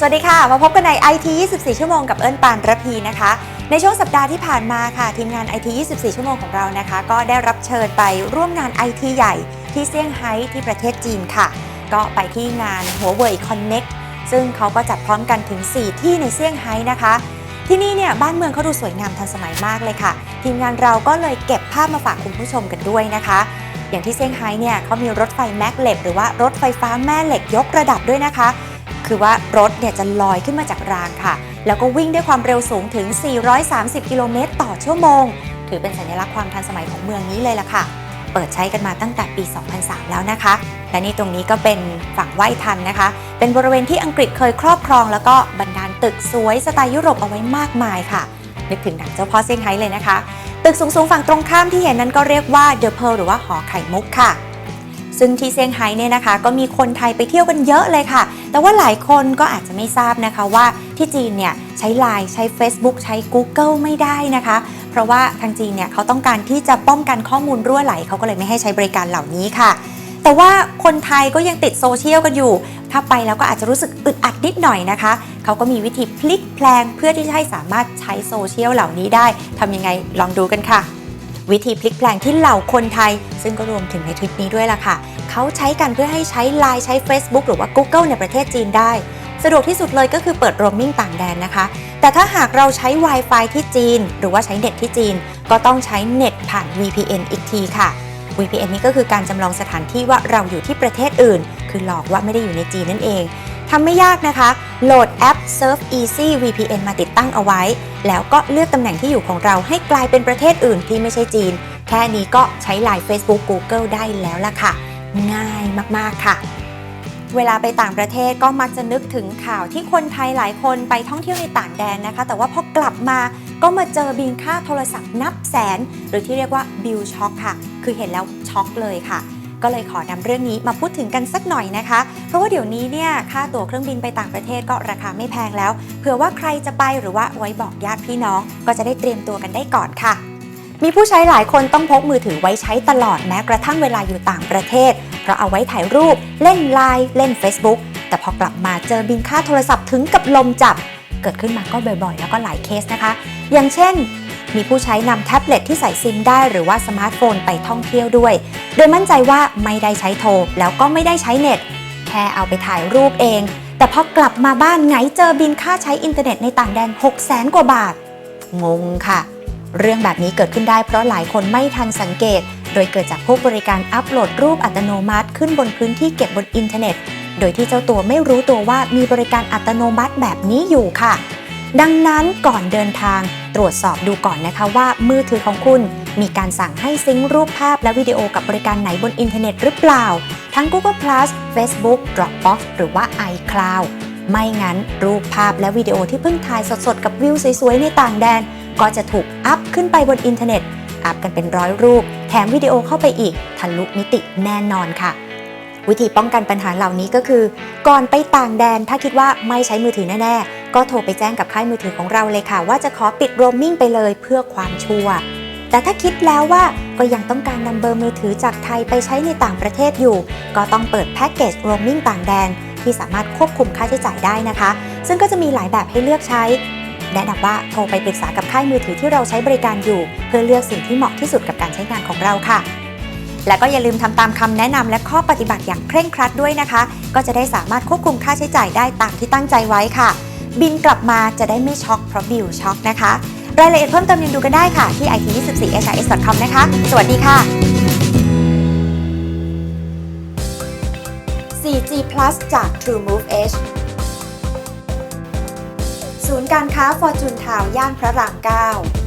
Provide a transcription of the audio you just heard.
สวัสดีค่ะ มาพบกันใน IT 24 ชั่วโมงกับเอิญปานระพีนะคะ ในช่วงสัปดาห์ที่ผ่านมาค่ะ ทีมงาน IT 24 ชั่วโมงของเรานะคะ ก็ได้รับเชิญไปร่วมงาน IT ใหญ่ที่เซี่ยงไฮ้ที่ประเทศจีนค่ะ ก็ไปที่งานหัวเว่ย Connect ซึ่งเขาก็จัดพร้อมกันถึง 4 ที่ในเซี่ยงไฮ้นะคะ ที่นี่เนี่ยบ้านเมืองเขาดูสวยงามทันสมัยมากเลยค่ะ ทีมงานเราก็เลยเก็บภาพมาฝากคุณผู้ชมกันด้วยนะคะ อย่างที่เซี่ยงไฮ้เนี่ยเขามีรถไฟแม็กเหล็กหรือว่ารถไฟฟ้าแม่เหล็กยกระดับด้วยนะคะ คือว่ารถเนี่ยจะลอยขึ้นมาจากรางค่ะ แล้วก็วิ่งด้วยความเร็วสูงถึง 430 กิโลเมตรต่อชั่วโมง ถือเป็นสัญลักษณ์ความทันสมัยของเมืองนี้เลยล่ะค่ะ เปิดใช้กันมาตั้งแต่ปี 2003 แล้วนะคะ และนี่ตรงนี้ก็เป็นฝั่งไหว้ทันนะคะ เป็นบริเวณที่อังกฤษเคยครอบครอง แล้วก็บรรดาลตึกสวยสไตล์ยุโรปเอาไว้มากมายค่ะ นึกถึงหนังเจ้าพ่อเซี่ยงไฮ้เลยนะคะ ตึกสูงๆฝั่งตรงข้ามที่เห็นนั้นก็เรียกว่าเดอะเพลหรือว่าหอไข่มุกค่ะซึ่งที่เซี่ยงไฮ้เนี่ยนะคะ ก็มีคนไทยไปเที่ยวกันเยอะเลยค่ะ แต่ว่าหลายคนก็อาจจะไม่ทราบนะคะว่าที่จีนเนี่ยใช้ Line ใช้ Facebook ใช้ Google ไม่ได้นะคะ เพราะว่าทางจีนเนี่ยเขาต้องการที่จะป้องกันข้อมูลรั่วไหลเขาก็เลยไม่ให้ใช้บริการเหล่านี้ค่ะ แต่ว่าคนไทยก็ยังติดโซเชียลกันอยู่ ถ้าไปแล้วก็อาจจะรู้สึกอึดอัดนิดหน่อยนะคะ เขาก็มีวิธีพลิกแพลงเพื่อที่จะให้สามารถใช้โซเชียลเหล่านี้ได้ทำยังไงลองดูกันค่ะ วิธีพลิกแปลงที่เหล่าคนไทย ซึ่งก็รวมถึงในทริปนี้ด้วยล่ะค่ะ เขาใช้กันเพื่อให้ใช้ Line ใช้ Facebook หรือว่า Google ในประเทศจีนได้ สะดวกที่สุดเลยก็คือเปิดโรมมิ่งต่างแดนนะคะ แต่ถ้าหากเราใช้ Wi-Fi ที่จีน หรือว่าใช้เน็ตที่จีน ก็ต้องใช้เน็ตผ่าน VPN อีกทีค่ะ VPN นี่ก็คือการจำลองสถานที่ว่าเราอยู่ที่ประเทศอื่น คือหลอกว่าไม่ได้อยู่ในจีนนั่นเอง ทำไม่ยากนะคะ โหลดแอป Surf Easy VPN มาติดตั้งเอาไว้ แล้วก็เลือกตำแหน่งที่อยู่ของเราให้กลายเป็นประเทศอื่นที่ไม่ใช่จีน แค่นี้ก็ใช้ Line Facebook Google ได้แล้วล่ะค่ะ ง่ายมากๆค่ะเวลาไปต่างประเทศก็มักจะนึกถึงข่าวที่คนไทยหลายคนไปท่องเที่ยวในต่างแดนนะคะ แต่ว่าพอกลับมาก็มาเจอบินค่าโทรศัพท์นับแสน หรือที่เรียกว่าบิลช็อกค่ะ คือเห็นแล้วช็อกเลยค่ะ ก็เลยขอนำเรื่องนี้มาพูดถึงกันสักหน่อยนะคะ เพราะว่าเดี๋ยวนี้เนี่ยค่าตั๋วเครื่องบินไปต่างประเทศก็ราคาไม่แพงแล้ว เผื่อว่าใครจะไปหรือว่าไว้บอกญาติพี่น้อง ก็จะได้เตรียมตัวกันได้ก่อนค่ะมีผู้ใช้หลายคนต้องพกมือถือไว้ใช้ตลอดแม้กระทั่งเวลาอยู่ต่างประเทศ เพราะเอาไว้ถ่ายรูป เล่นไลน์เล่น Facebook แต่พอกลับมาเจอบินค่าโทรศัพท์ถึงกับลมจับ เกิดขึ้นมาก็บ่อยๆ แล้วก็หลายเคสนะคะ อย่างเช่น มีผู้ใช้นำแท็บเล็ตที่ใส่ซิมได้หรือว่าสมาร์ทโฟนไปท่องเที่ยวด้วย โดยมั่นใจว่าไม่ได้ใช้โทร แล้วก็ไม่ได้ใช้เน็ต แค่เอาไปถ่ายรูปเอง แต่พอกลับมาบ้านไงเจอบินค่าใช้อินเทอร์เน็ตในต่างแดน 6 0 0 0 0กว่าบาท งงค่ะ เรื่องแบบนี้เกิดขึ้นได้เพราะหลายคนไม่ทันสังเกต โดยเกิดจากผู้บริการอัปโหลดรูปอัตโนมัติขึ้นบนพื้นที่เก็บบนอินเทอร์เน็ต โดยที่เจ้าตัวไม่รู้ตัวว่ามีบริการอัตโนมัติแบบนี้อยู่ค่ะ ดังนั้นก่อนเดินทางตรวจสอบดูก่อนนะคะว่ามือถือของคุณ มีการสั่งให้ซิงค์รูปภาพและวิดีโอกับบริการไหนบนอินเทอร์เน็ตหรือเปล่า ทั้ง Google Plus Facebook Dropbox หรือว่า iCloud ไม่งั้นรูปภาพและวิดีโอที่เพิ่งถ่ายสดๆ กับวิวสวยๆ ในต่างแดน ก็จะถูกอัพขึ้นไปบนอินเทอร์เน็ต อัพกันเป็นร้อยรูป แถมวิดีโอเข้าไปอีก ทะลุมิติแน่นอนค่ะ วิธีป้องกันปัญหาเหล่านี้ก็คือ ก่อนไปต่างแดนถ้าคิดว่าไม่ใช้มือถือแน่ๆ ก็โทรไปแจ้งกับค่ายมือถือของเราเลยค่ะ ว่าจะขอปิดโรมมิ่งไปเลยเพื่อความชัวร์แต่ถ้าคิดแล้วว่าก็ยังต้องการนำเบอร์มือถือจากไทยไปใช้ในต่างประเทศอยู่ ก็ต้องเปิดแพ็กเกจโรมมิ่งต่างแดน ที่สามารถควบคุมค่าใช้จ่ายได้นะคะ ซึ่งก็จะมีหลายแบบให้เลือกใช้ แนะนำว่าโทรไปปรึกษากับค่ายมือถือที่เราใช้บริการอยู่ เพื่อเลือกสิ่งที่เหมาะที่สุดกับการใช้งานของเราค่ะ และก็อย่าลืมทำตามคำแนะนำและข้อปฏิบัติอย่างเคร่งครัดด้วยนะคะ ก็จะได้สามารถควบคุมค่าใช้จ่ายได้ตามที่ตั้งใจไว้ค่ะ บินกลับมาจะได้ไม่ช็อกเพราะบิลช็อกนะคะ รายละเอียดเพิ่มเติมยังดูกันได้ค่ะที่ it24hrs.com นะคะ สวัสดีค่ะ 4G Plus จาก TrueMove Edge ศูนย์การค้าฟอร์จูนทาวย่านพระราม 9